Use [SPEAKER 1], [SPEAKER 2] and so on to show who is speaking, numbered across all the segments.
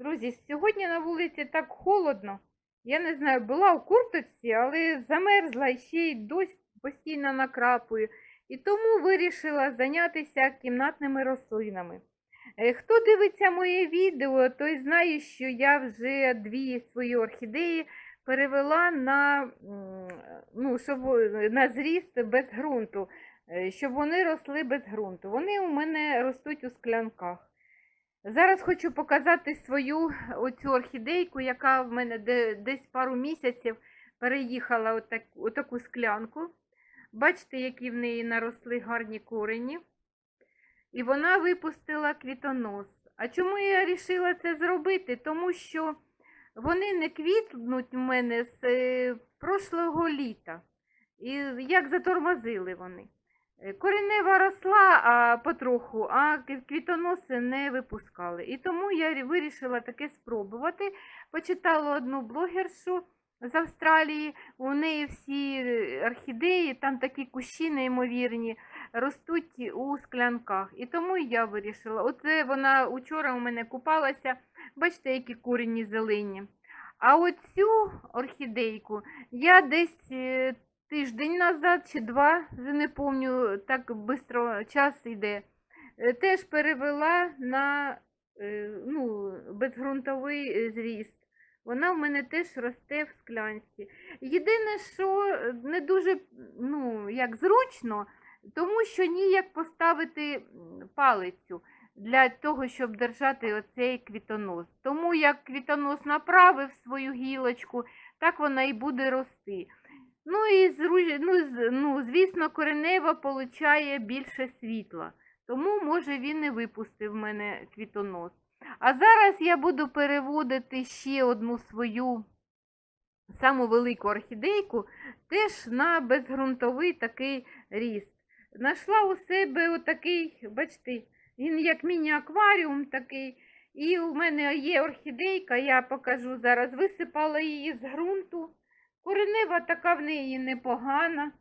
[SPEAKER 1] Друзі, сьогодні на вулиці так холодно. Я не знаю, була у курточці, але замерзла і ще й дощ постійно накрапує. І тому вирішила зайнятися кімнатними рослинами. Е, Хто дивиться моє відео, той знає, що я вже дві свої орхідеї перевела на, ну, щоб, е, на зріст без ґрунту, е, щоб вони росли без ґрунту. Вони у мене ростуть у склянках. Зараз хочу показати свою оцю орхідейку, яка в мене десь пару місяців переїхала у так- у таку склянку. Бачите, які в неї наросли гарні корені. І вона випустила квітонос. А чому я вирішила це зробити? Тому що вони не квітнуть у мене з е, прошлого літа. І як затормозили вони. Коренева росла а, потроху, а квітоноси не випускали. І тому я вирішила таке спробувати. Почитала одну блогершу з Австралії. У неї всі орхідеї, там такі кущі неймовірні, ростуть у склянках. І тому я вирішила. Оце вона учора у мене купалася. Бачите, які корені зелені. А оцю орхідейку я десь е, тиждень назад чи два, вже не пам'ятаю, так швидко час йде. е, Теж перевела на е, ну, безґрунтовий е, зріст. Вона в мене теж росте в склянці. Єдине, що не дуже ну, як зручно, тому що ніяк поставити палицю для того, щоб держати оцей квітонос. Тому як квітонос направив свою гілочку, так вона і буде рости. Ну і ну, ну, звісно, коренева получає більше світла, тому може він і випустив в мене квітонос. А зараз я буду переводити ще одну свою саму велику орхідейку теж на безґрунтовий такий ріст. Нашла у себе отакий, бачите, він як міні-акваріум такий. І у мене є орхідейка, я покажу зараз. Висипала її з ґрунту. Коренева така в неї непогана.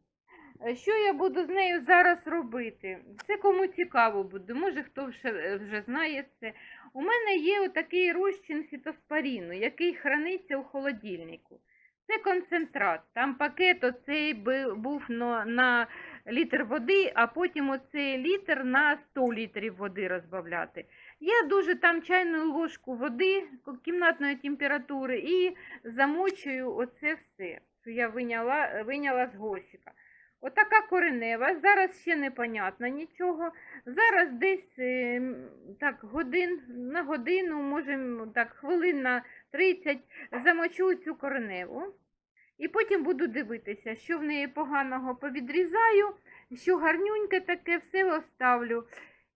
[SPEAKER 1] Е, Що я буду з нею зараз робити? Це кому цікаво буде, може хто вже, вже знає це. У мене є отакий розчин фітоспоріну, який храниться у холодильнику. Це концентрат. Там пакет оцей був на літр води, а потім оцей літр на 100 літрів води розбавляти. Я дуже там чайну ложку води кімнатної температури і замочую оце все, що я виняла, виняла з горщика. Отака коренева. Зараз ще непонятно нічого. Зараз десь е, так, годин на годину, може так, хвилин на 30 замочу цю кореневу. І потім буду дивитися, що в неї поганого повідрізаю, що гарнюньке таке все оставлю.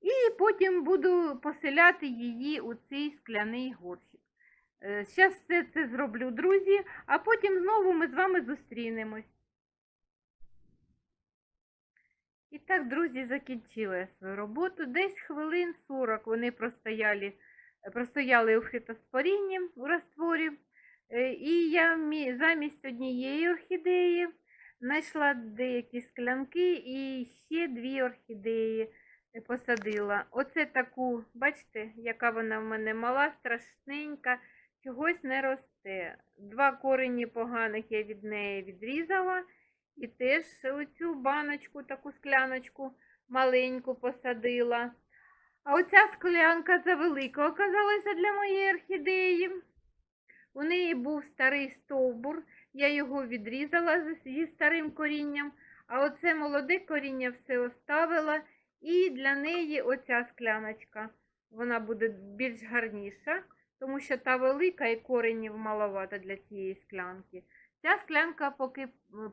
[SPEAKER 1] І потім буду поселяти її у цей скляний горщик. Зараз все це зроблю, друзі, а потім знову ми з вами зустрінемось. І так, друзі, закінчила свою роботу. Десь хвилин 40 вони простояли, простояли у фітоспорінні у растворі. Е, І я замість однієї орхідеї знайшла деякі склянки і ще дві орхідеї посадила. Оце таку, бачите, яка вона в мене мала, страшненька, чогось не росте. Два корені поганих я від неї відрізала. І теж оцю баночку, таку скляночку маленьку посадила. А оця склянка завелика оказалася для моєї орхідеї. У неї був старий стовбур, я його відрізала зі старим корінням, а оце молоде коріння все оставила. І для неї оця скляночка, вона буде більш гарніша, тому що та велика і коренів маловато для цієї склянки. Ця склянка поки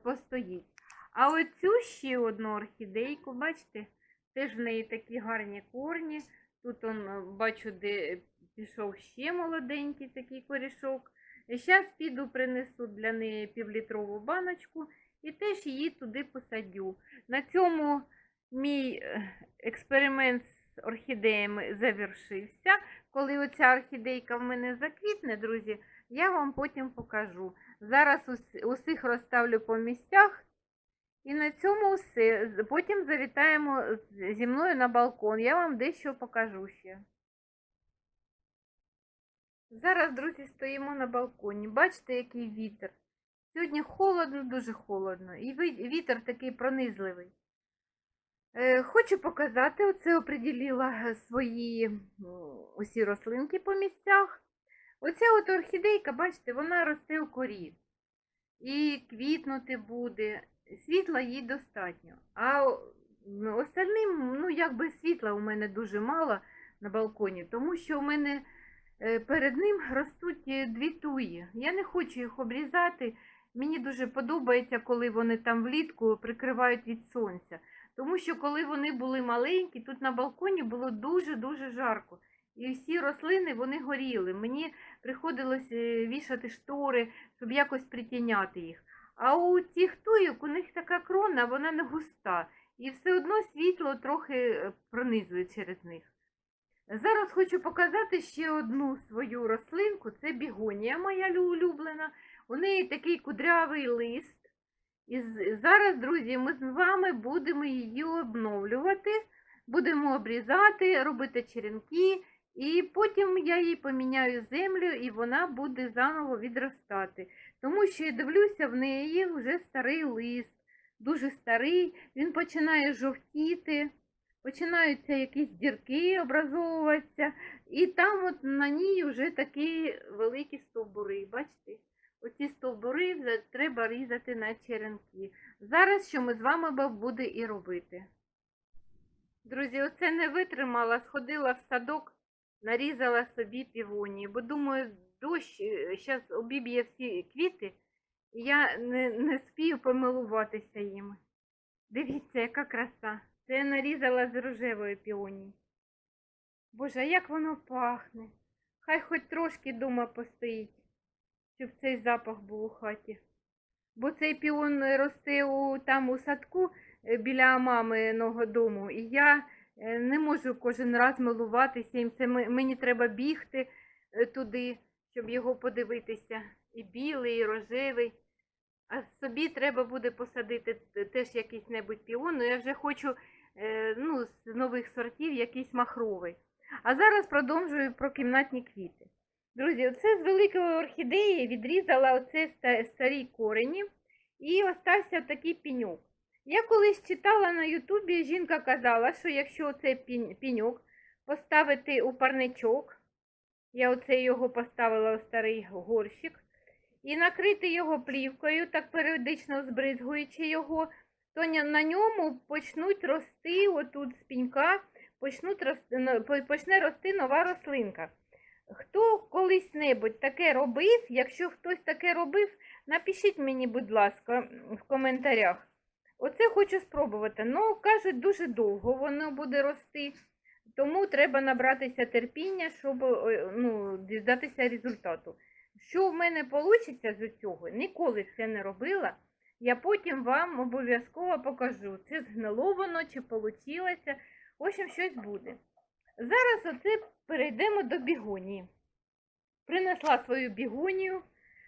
[SPEAKER 1] постоїть. А оцю ще одну орхідейку, бачите, теж в неї такі гарні корні. Тут он, е, бачу, де пішов ще молоденький такий корішок. Зараз піду принесу для неї півлітрову баночку і теж її туди посадю. На цьому мій е, експеримент з орхідеями завершився. Коли оця орхідейка в мене заквітне, друзі, я вам потім покажу. Зараз усіх розставлю по місцях. І на цьому все. Потім завітаємо зі мною на балкон. Я вам дещо покажу ще. Зараз, друзі, стоїмо на балконі. Бачите, який вітер. Сьогодні холодно, дуже холодно. І вітер такий пронизливий. Е, Хочу показати, оце оприділила свої усі рослинки по місцях. Оця от орхідейка, бачите, вона росте у корі. І квітнути буде. Світла їй достатньо. А остальним, ну, якби світла у мене дуже мало на балконі, тому що у мене е, перед ним ростуть е, дві туї. Я не хочу їх обрізати. Мені дуже подобається, коли вони там влітку прикривають від сонця. Тому що коли вони були маленькі, тут на балконі було дуже-дуже жарко. І всі рослини вони горіли. Мені приходилось е, вішати штори, щоб якось притіняти їх. А у цих туїк у них така крона, вона не густа. І все одно світло трохи е, пронизує через них. Зараз хочу показати ще одну свою рослинку. Це бігонія моя улюблена. У неї такий кудрявий лист. І зараз, друзі, ми з вами будемо її обновлювати, будемо обрізати, робити черенки, і потім я їй поміняю землю, і вона буде заново відростати. Тому що я дивлюся, в неї вже старий лист, дуже старий, він починає жовтіти, починаються якісь дірки образовуватися, і там от на ній вже такі великі стовбури. Бачите? Оці стовбури треба різати на черенки. Зараз що ми з вами буде і робити. Друзі, оце не витримала, сходила в садок, нарізала собі півонії, бо думаю, дощ зараз обіб'є всі квіти, і я не, не спію помилуватися їм. Дивіться, яка краса. Це я нарізала з рожевої піонії. Боже, як воно пахне. Хай хоч трошки дома постоїть щоб цей запах був у хаті. Бо цей піон росте у, там у садку е, біля маминого дому, і я е, не можу кожен раз милуватися їм. Це мені треба бігти е, туди, щоб його подивитися. І білий, і рожевий. А собі треба буде посадити теж якийсь небудь піон. Ну, я вже хочу ну, з нових сортів якийсь махровий. А зараз продовжую про кімнатні квіти. Друзі, оце з великої орхідеї відрізала оце старі корені і остався такий піньок. Я колись читала на Ютубі, жінка казала, що якщо цей пінь- піньок поставити у парничок, я оце його поставила у старий горщик, і накрити його плівкою, так періодично збризгуючи його, то на ньому почнуть рости, отут з пінька, почнуть ну, почне рости нова рослинка. Хто колись небудь таке робив? Якщо хтось таке робив, напишіть мені, будь ласка, в коментарях. Оце хочу спробувати. Ну, кажуть, дуже довго воно буде рости, тому треба набратися терпіння, щоб е, ну, дізнатися результату. Що в мене вийде з цього, ніколи це не робила. Я потім вам обов'язково покажу, чи згнило воно, чи вийшло. В общем, щось буде. Зараз оце перейдемо до бігонії. Принесла свою бігонію.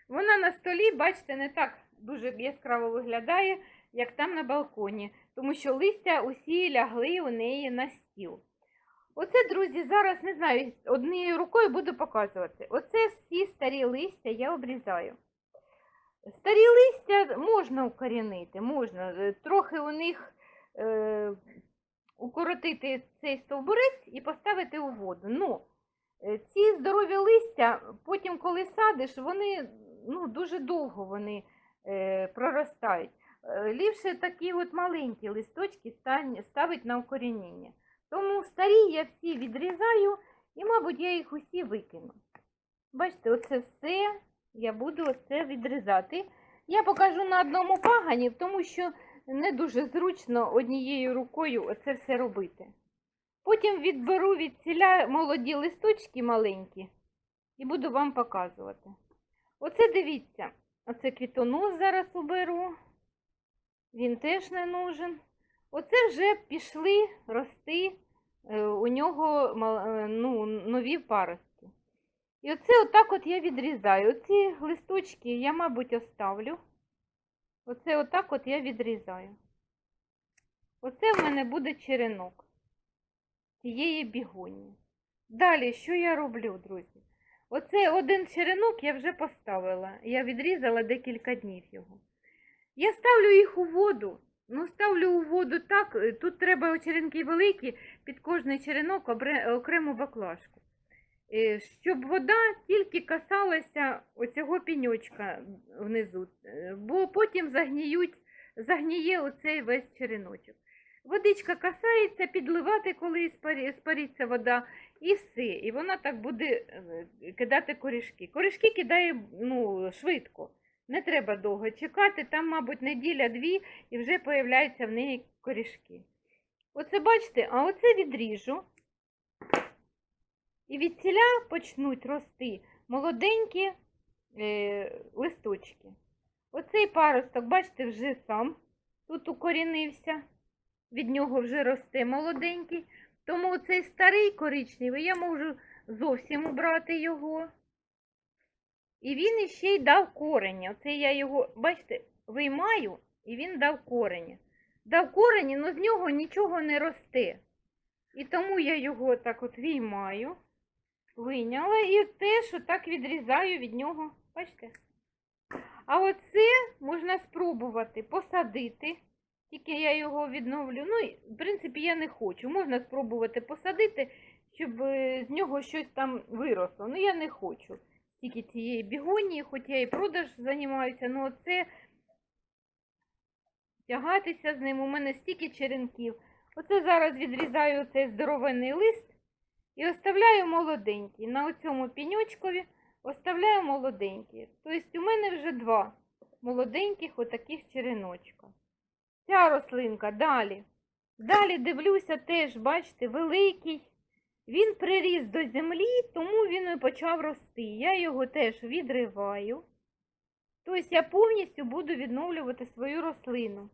[SPEAKER 1] Вона на столі, бачите, не так дуже яскраво виглядає, як там на балконі, тому що листя усі лягли у неї на стіл. Оце, друзі, зараз не знаю, однією рукою буду показувати. Оце всі старі листя я обрізаю. Старі листя можна укорінити, можна. Е, Трохи у них е, укоротити цей стовбурець і поставити у воду. Ну, е, ці здорові листя, потім, коли садиш, вони ну, дуже довго вони е, проростають. Е, ліпше такі от маленькі листочки ставить на укорінення. Тому старі я всі відрізаю і, мабуть, я їх усі викину. Бачите, оце все я буду оце відрізати. Я покажу на одному пагані, тому що не дуже зручно однією рукою оце все робити. Потім відберу від ціля молоді листочки маленькі і буду вам показувати. Оце дивіться, оце квітонос зараз уберу. Він теж не нужен. Оце вже пішли рости е, у нього е, ну, нові паростки. І оце отак от я відрізаю. Оці листочки я, мабуть, оставлю. Оце отак от я відрізаю. Оце в мене буде черенок цієї бігонії. Далі, що я роблю, друзі? Оце один черенок я вже поставила. Я відрізала декілька днів його. Я ставлю їх у воду. Ну, ставлю у воду так, тут треба черенки великі, під кожний черенок окрему баклажку. Е, Щоб вода тільки касалася оцього піньочка внизу, е, бо потім загніють, загніє оцей весь череночок. Водичка касається, підливати, коли спариться вода, і все. І вона так буде е, кидати корішки. Корішки кидає ну, швидко. Не треба довго чекати, там, мабуть, неділя-дві і вже появляються в неї корішки. Оце бачите, а оце відріжу. І від ціля почнуть рости молоденькі е, листочки. Оцей паросток, бачите, вже сам тут укорінився, від нього вже росте молоденький. Тому цей старий коричневий я можу зовсім убрати його. І він іще й дав корені. Оце я його, бачите, виймаю, і він дав корені. Дав корені, але з нього нічого не росте. І тому я його так от виймаю, вийняла і теж отак відрізаю від нього. Бачите? А оце можна спробувати посадити. Тільки я його відновлю. Ну, в принципі, я не хочу. Можна спробувати посадити, щоб е, з нього щось там виросло. Ну, я не хочу. Тільки цієї бігонії, хоч я і продаж займаюся, ну оце тягатися з ним. У мене стільки черенків. Оце зараз відрізаю цей здоровенний лист і оставляю молоденький. На оцьому піньочкові оставляю молоденький. Тобто у мене вже два молоденьких отаких череночка. Ця рослинка далі. Далі дивлюся теж, бачите, великий. Він приріс до землі, тому він і почав рости. Я його теж відриваю. Тобто я повністю буду відновлювати свою рослину.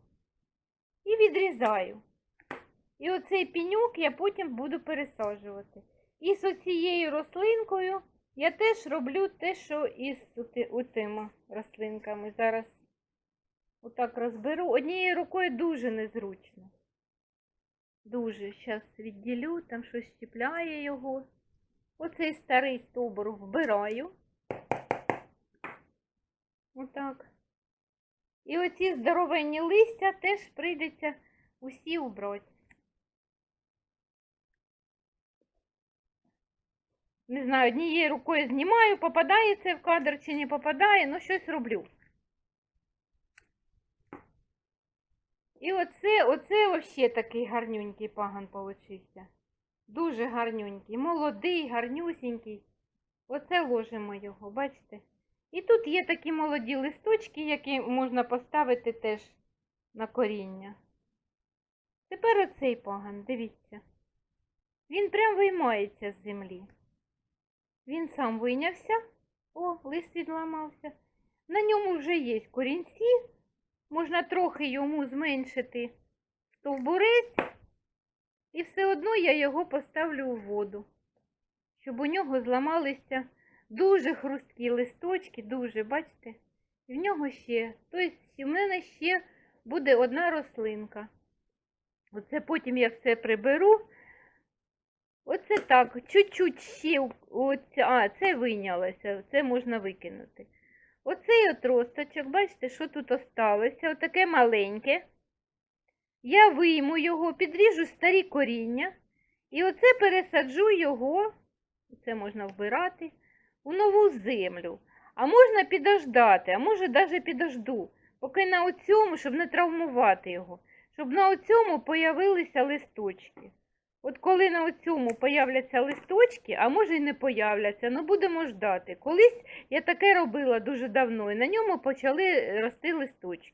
[SPEAKER 1] І відрізаю. І оцей піньок я потім буду пересаджувати. І з оцією рослинкою я теж роблю те, що і з цими рослинками. Зараз отак розберу. Однією рукою дуже незручно. Дуже. Зараз відділю, там щось чіпляє його. Оцей старий стовбур вбираю. Отак. І оці здоровенні листя теж прийдеться усі убрати. Не знаю, однією рукою знімаю, попадає це в кадр чи не попадає, ну щось роблю. І оце, оце вообще такий гарнюнький паган получився. Дуже гарнюнький, молодий, гарнюсінький. Оце ложимо його, бачите? І тут є такі молоді листочки, які можна поставити теж на коріння. Тепер оцей паган, дивіться. Він прям виймається з землі. Він сам вийнявся. О, лист відламався. На ньому вже є корінці. Можна трохи йому зменшити стовбурець. І все одно я його поставлю у воду, щоб у нього зламалися дуже хрусткі листочки, дуже, бачите? І в нього ще. Тобто в мене ще буде одна рослинка. Оце потім я все приберу. Оце так, чуть-чуть ще. Оця, а, це вийнялося, це можна викинути. Оцей отросточок, бачите, що тут осталося? Отаке маленьке. Я вийму його, підріжу старі коріння. І оце пересаджу його, це можна вбирати, у нову землю. А можна підождати, а може навіть підожду, поки на оцьому, щоб не травмувати його, щоб на оцьому появилися листочки. От коли на оцьому появляться листочки, а може й не появляться, ну будемо ждати. Колись я таке робила дуже давно, і на ньому почали рости листочки.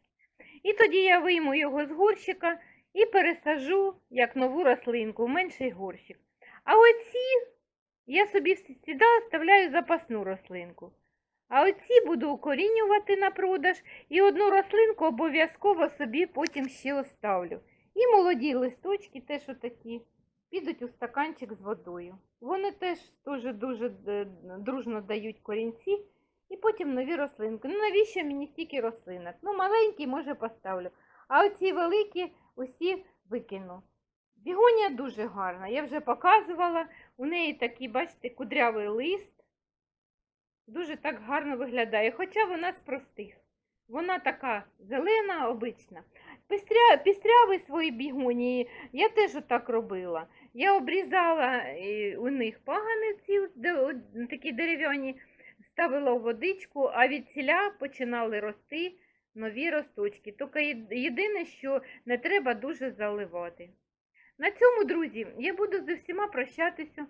[SPEAKER 1] І тоді я вийму його з горщика і пересажу як нову рослинку в менший горщик. А оці я собі завжди оставляю запасну рослинку. А оці буду укорінювати на продаж і одну рослинку обов'язково собі потім ще оставлю. І молоді листочки теж отакі підуть у стаканчик з водою. Вони теж дуже дуже е, дружно дають корінці і потім нові рослинки. Ну навіщо мені стільки рослинок? Ну, маленькі, може, поставлю. А оці великі усі викину. Бігонія дуже гарна. Я вже показувала. У неї такий, бачите, кудрявий лист. дуже так гарно виглядає. Хоча вона з простих. Вона така зелена, обична. Пістря, пістряві свої бігонії я теж отак робила. Я обрізала е, у них паганиці, такі дерев'яні, ставила у водичку, а від ціля починали рости нові росточки. Тільки єдине, що не треба дуже заливати. На цьому, друзі, я буду з усіма прощатися.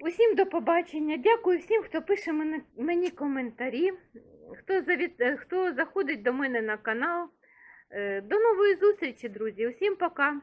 [SPEAKER 1] Усім до побачення. Дякую всім, хто пише мені, коментарі, хто, завіт, е, хто заходить до мене на канал. Е, До нової зустрічі, друзі. Усім пока.